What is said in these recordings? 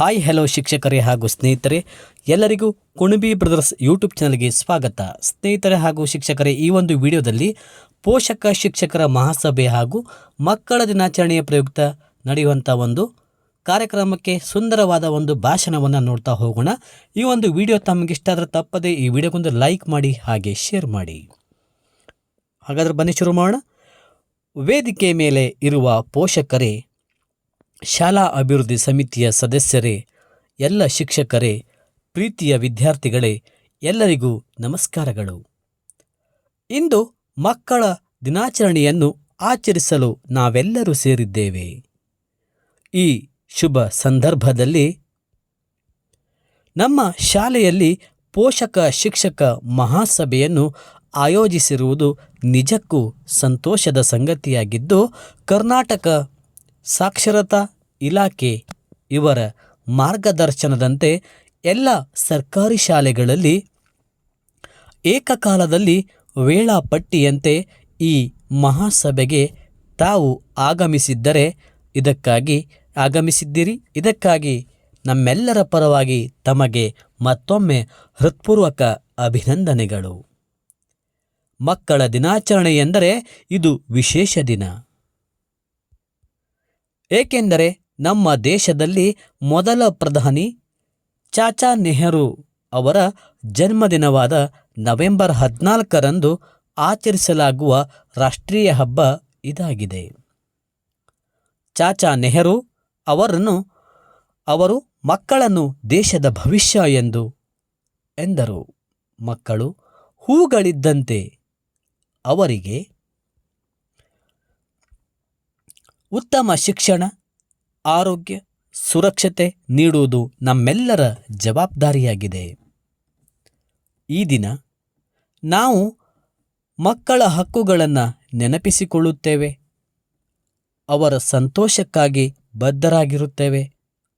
Hi hello ಶಿಕ್ಷಕರೇ ಹಾಗೂ ಸ್ನೇಹಿತರೆ. ಎಲ್ಲರಿಗೂ ಕುಣಬಿ ಬ್ರದರ್ಸ್ ಯೂಟ್ಯೂಬ್ ಚಾನಲ್ಗೆ ಸ್ವಾಗತ. ಸ್ನೇಹಿತರೆ ಹಾಗೂ ಶಿಕ್ಷಕರೇ, ಈ ಒಂದು ವಿಡಿಯೋದಲ್ಲಿ ಪೋಷಕ ಶಿಕ್ಷಕರ ಮಹಾಸಭೆ ಹಾಗೂ ಮಕ್ಕಳ ದಿನಾಚರಣೆಯ ಪ್ರಯುಕ್ತ ನಡೆಯುವಂಥ ಒಂದು ಕಾರ್ಯಕ್ರಮಕ್ಕೆ ಸುಂದರವಾದ ಒಂದು ಭಾಷಣವನ್ನು ನೋಡ್ತಾ ಹೋಗೋಣ. ಈ ಒಂದು ವಿಡಿಯೋ ತಮಗಿಷ್ಟ ಆದರೆ ತಪ್ಪದೆ ಈ ವಿಡಿಯೋಗೊಂದು ಲೈಕ್ ಮಾಡಿ, ಹಾಗೆ ಶೇರ್ ಮಾಡಿ. ಹಾಗಾದರೆ ಬನ್ನಿ ಶುರು ಮಾಡೋಣ. ವೇದಿಕೆ ಮೇಲೆ ಇರುವ ಪೋಷಕರೇ ಶಾಲಾ ಅಭಿವೃದ್ಧಿ ಸಮಿತಿಯ ಸದಸ್ಯರೇ, ಎಲ್ಲ ಶಿಕ್ಷಕರೇ, ಪ್ರೀತಿಯ ವಿದ್ಯಾರ್ಥಿಗಳೇ, ಎಲ್ಲರಿಗೂ ನಮಸ್ಕಾರಗಳು. ಇಂದು ಮಕ್ಕಳ ದಿನಾಚರಣೆಯನ್ನು ಆಚರಿಸಲು ನಾವೆಲ್ಲರೂ ಸೇರಿದ್ದೇವೆ. ಈ ಶುಭ ಸಂದರ್ಭದಲ್ಲಿ ನಮ್ಮ ಶಾಲೆಯಲ್ಲಿ ಪೋಷಕ ಶಿಕ್ಷಕ ಮಹಾಸಭೆಯನ್ನು ಆಯೋಜಿಸಿರುವುದು ನಿಜಕ್ಕೂ ಸಂತೋಷದ ಸಂಗತಿಯಾಗಿದ್ದು, ಕರ್ನಾಟಕ ಸಾಕ್ಷರತಾ ಇಲಾಖೆ ಇವರ ಮಾರ್ಗದರ್ಶನದಂತೆ ಎಲ್ಲ ಸರ್ಕಾರಿ ಶಾಲೆಗಳಲ್ಲಿ ಏಕಕಾಲದಲ್ಲಿ ವೇಳಾಪಟ್ಟಿಯಂತೆ ಈ ಮಹಾಸಭೆಗೆ ತಾವು ಆಗಮಿಸಿದ್ದರೆ ಇದಕ್ಕಾಗಿ ಆಗಮಿಸಿದ್ದೀರಿ. ಇದಕ್ಕಾಗಿ ನಮ್ಮೆಲ್ಲರ ಪರವಾಗಿ ತಮಗೆ ಮತ್ತೊಮ್ಮೆ ಹೃತ್ಪೂರ್ವಕ ಅಭಿನಂದನೆಗಳು. ಮಕ್ಕಳ ದಿನಾಚರಣೆ ಎಂದರೆ ಇದು ವಿಶೇಷ ದಿನ. ಏಕೆಂದರೆ ನಮ್ಮ ದೇಶದಲ್ಲಿ ಮೊದಲ ಪ್ರಧಾನಿ ಚಾಚಾ ನೆಹರು ಅವರ ಜನ್ಮದಿನವಾದ ನವೆಂಬರ್ ಹದಿನಾಲ್ಕರಂದು ಆಚರಿಸಲಾಗುವ ರಾಷ್ಟ್ರೀಯ ಹಬ್ಬ ಇದಾಗಿದೆ. ಚಾಚಾ ನೆಹರು ಅವರನ್ನು, ಅವರು ಮಕ್ಕಳನ್ನು ದೇಶದ ಭವಿಷ್ಯ ಎಂದು ಎಂದರು. ಮಕ್ಕಳು ಹೂಗಳಿದ್ದಂತೆ ಅವರಿಗೆ ಉತ್ತಮ ಶಿಕ್ಷಣ, ಆರೋಗ್ಯ, ಸುರಕ್ಷತೆ ನೀಡುವುದು ನಮ್ಮೆಲ್ಲರ ಜವಾಬ್ದಾರಿಯಾಗಿದೆ. ಈ ದಿನ ನಾವು ಮಕ್ಕಳ ಹಕ್ಕುಗಳನ್ನು ನೆನಪಿಸಿಕೊಳ್ಳುತ್ತೇವೆ, ಅವರ ಸಂತೋಷಕ್ಕಾಗಿ ಬದ್ಧರಾಗಿರುತ್ತೇವೆ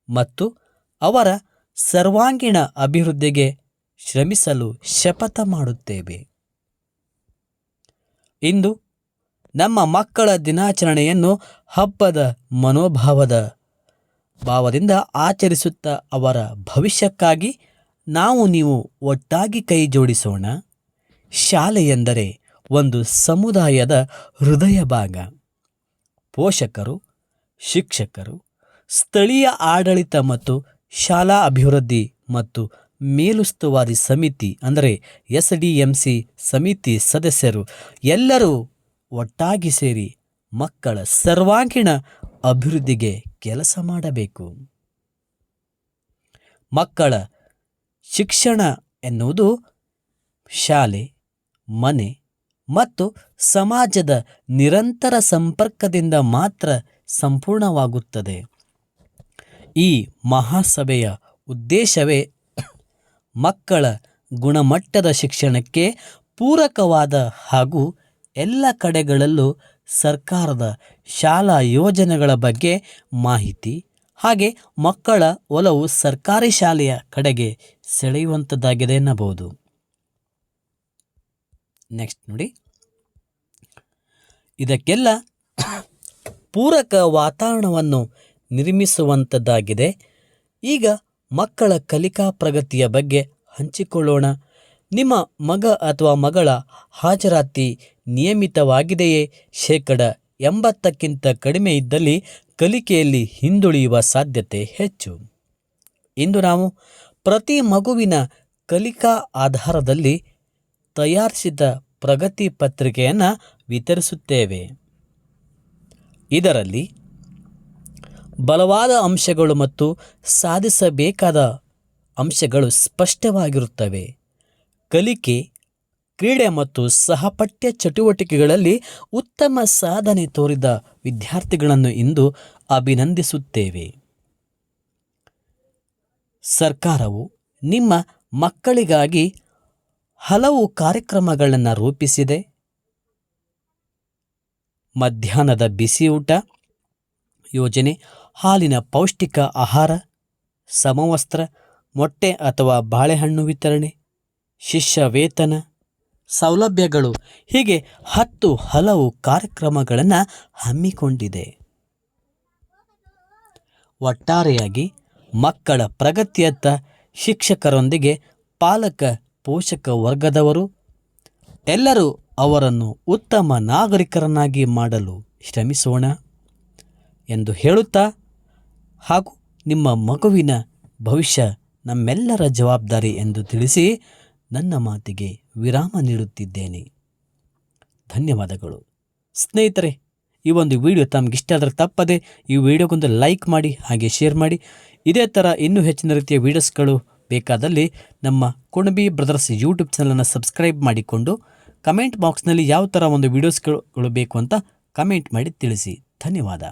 ಮತ್ತು ಅವರ ಸರ್ವಾಂಗೀಣ ಅಭಿವೃದ್ಧಿಗೆ ಶ್ರಮಿಸಲು ಶಪಥ ಮಾಡುತ್ತೇವೆ. ಇಂದು ನಮ್ಮ ಮಕ್ಕಳ ದಿನಾಚರಣೆಯನ್ನು ಹಬ್ಬದ ಮನೋಭಾವದ ಭಾವದಿಂದ ಆಚರಿಸುತ್ತಾ ಅವರ ಭವಿಷ್ಯಕ್ಕಾಗಿ ನಾವು ನೀವು ಒಟ್ಟಾಗಿ ಕೈ ಜೋಡಿಸೋಣ. ಶಾಲೆ ಎಂದರೆ ಒಂದು ಸಮುದಾಯದ ಹೃದಯ ಭಾಗ. ಪೋಷಕರು, ಶಿಕ್ಷಕರು, ಸ್ಥಳೀಯ ಆಡಳಿತ ಮತ್ತು ಶಾಲಾ ಅಭಿವೃದ್ಧಿ ಮತ್ತು ಮೇಲುಸ್ತುವಾರಿ ಸಮಿತಿ ಅಂದರೆ ಎಸ್ ಡಿ ಎಂ ಸಿ ಸಮಿತಿ ಸದಸ್ಯರು ಎಲ್ಲರೂ ಒಟ್ಟಾಗಿ ಸೇರಿ ಮಕ್ಕಳ ಸರ್ವಾಂಗೀಣ ಅಭಿವೃದ್ಧಿಗೆ ಕೆಲಸ ಮಾಡಬೇಕು. ಮಕ್ಕಳ ಶಿಕ್ಷಣ ಎನ್ನುವುದು ಶಾಲೆ, ಮನೆ ಮತ್ತು ಸಮಾಜದ ನಿರಂತರ ಸಂಪರ್ಕದಿಂದ ಮಾತ್ರ ಸಂಪೂರ್ಣವಾಗುತ್ತದೆ. ಈ ಮಹಾಸಭೆಯ ಉದ್ದೇಶವೇ ಮಕ್ಕಳ ಗುಣಮಟ್ಟದ ಶಿಕ್ಷಣಕ್ಕೆ ಪೂರಕವಾದ ಹಾಗೂ ಎಲ್ಲ ಕಡೆಗಳಲ್ಲೂ ಸರ್ಕಾರದ ಶಾಲಾ ಯೋಜನೆಗಳ ಬಗ್ಗೆ ಮಾಹಿತಿ. ಹಾಗೆ ಮಕ್ಕಳ ಒಲವು ಸರ್ಕಾರಿ ಶಾಲೆಯ ಕಡೆಗೆ ಸೆಳೆಯುವಂಥದ್ದಾಗಿದೆ ಎನ್ನಬಹುದು. ನೆಕ್ಸ್ಟ್ ನೋಡಿ. ಇದಕ್ಕೆಲ್ಲ ಪೂರಕ ವಾತಾವರಣವನ್ನು ನಿರ್ಮಿಸುವಂಥದ್ದಾಗಿದೆ ಈಗ ಮಕ್ಕಳ ಕಲಿಕಾ ಪ್ರಗತಿಯ ಬಗ್ಗೆ ಹಂಚಿಕೊಳ್ಳೋಣ. ನಿಮ್ಮ ಮಗ ಅಥವಾ ಮಗಳ ಹಾಜರಾತಿ ನಿಯಮಿತವಾಗಿದೆಯೇ? ಶೇಕಡ ಎಂಬತ್ತಕ್ಕಿಂತ ಕಡಿಮೆ ಇದ್ದಲ್ಲಿ ಕಲಿಕೆಯಲ್ಲಿ ಹಿಂದುಳಿಯುವ ಸಾಧ್ಯತೆ ಹೆಚ್ಚು. ಇಂದು ನಾವು ಪ್ರತಿ ಮಗುವಿನ ಕಲಿಕಾ ಆಧಾರದಲ್ಲಿ ತಯಾರಿಸಿದ ಪ್ರಗತಿ ಪತ್ರಿಕೆಯನ್ನು ವಿತರಿಸುತ್ತೇವೆ. ಇದರಲ್ಲಿ ಬಲವಾದ ಅಂಶಗಳು ಮತ್ತು ಸಾಧಿಸಬೇಕಾದ ಅಂಶಗಳು ಸ್ಪಷ್ಟವಾಗಿರುತ್ತವೆ. ಕಲಿಕೆ, ಕ್ರೀಡೆ ಮತ್ತು ಸಹಪಠ್ಯ ಚಟುವಟಿಕೆಗಳಲ್ಲಿ ಉತ್ತಮ ಸಾಧನೆ ತೋರಿದ ವಿದ್ಯಾರ್ಥಿಗಳನ್ನು ಇಂದು ಅಭಿನಂದಿಸುತ್ತೇವೆ. ಸರ್ಕಾರವು ನಿಮ್ಮ ಮಕ್ಕಳಿಗಾಗಿ ಹಲವು ಕಾರ್ಯಕ್ರಮಗಳನ್ನು ರೂಪಿಸಿದೆ. ಮಧ್ಯಾಹ್ನದ ಬಿಸಿಯೂಟ, ಯೋಜನೆ, ಹಾಲಿನ ಪೌಷ್ಟಿಕ ಆಹಾರ, ಸಮವಸ್ತ್ರ, ಮೊಟ್ಟೆ ಅಥವಾ ಬಾಳೆಹಣ್ಣು ವಿತರಣೆ ಶಿಷ್ಯ ವೇತನ ಸೌಲಭ್ಯಗಳು ಹೀಗೆ ಹತ್ತು ಹಲವು ಕಾರ್ಯಕ್ರಮಗಳನ್ನು ಹಮ್ಮಿಕೊಂಡಿದೆ. ಒಟ್ಟಾರೆಯಾಗಿ ಮಕ್ಕಳ ಪ್ರಗತಿಯತ್ತ ಶಿಕ್ಷಕರೊಂದಿಗೆ ಪಾಲಕ, ಪೋಷಕ ವರ್ಗದವರು ಎಲ್ಲರೂ ಅವರನ್ನು ಉತ್ತಮ ನಾಗರಿಕರನ್ನಾಗಿ ಮಾಡಲು ಶ್ರಮಿಸೋಣ ಎಂದು ಹೇಳುತ್ತಾ ಹಾಗೂ ನಿಮ್ಮ ಮಗುವಿನ ಭವಿಷ್ಯ ನಮ್ಮೆಲ್ಲರ ಜವಾಬ್ದಾರಿ ಎಂದು ತಿಳಿಸಿ ನನ್ನ ಮಾತಿಗೆ ವಿರಾಮ ನೀಡುತ್ತಿದ್ದೇನೆ. ಧನ್ಯವಾದಗಳು. ಸ್ನೇಹಿತರೆ, ಈ ಒಂದು ವಿಡಿಯೋ ತಮಗಿಷ್ಟ ಆದರೆ ತಪ್ಪದೆ ಈ ವಿಡಿಯೋಗೊಂದು ಲೈಕ್ ಮಾಡಿ, ಹಾಗೆ ಶೇರ್ ಮಾಡಿ. ಇದೇ ಥರ ಇನ್ನೂ ಹೆಚ್ಚಿನ ರೀತಿಯ ವೀಡಿಯೋಸ್ಗಳು ಬೇಕಾದಲ್ಲಿ ನಮ್ಮ ಕುಣಬಿ ಬ್ರದರ್ಸ್ ಯೂಟ್ಯೂಬ್ ಚಾನಲನ್ನು ಸಬ್ಸ್ಕ್ರೈಬ್ ಮಾಡಿಕೊಂಡು, ಕಮೆಂಟ್ ಬಾಕ್ಸ್ನಲ್ಲಿ ಯಾವ ಥರ ಒಂದು ವೀಡಿಯೋಸ್ಗಳು ಬೇಕು ಅಂತ ಕಮೆಂಟ್ ಮಾಡಿ ತಿಳಿಸಿ. ಧನ್ಯವಾದ.